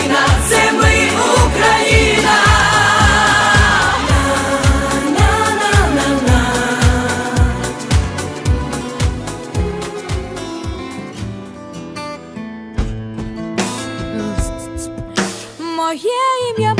Україна, це ми Україна. Моє ім'я.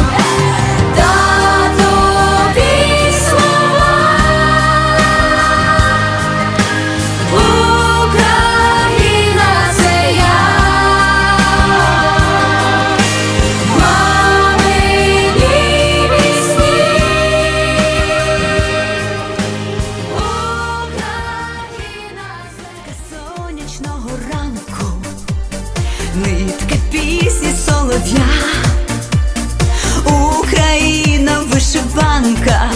сонячного ранку, нитки пісні солов'я, Україна вишиванка.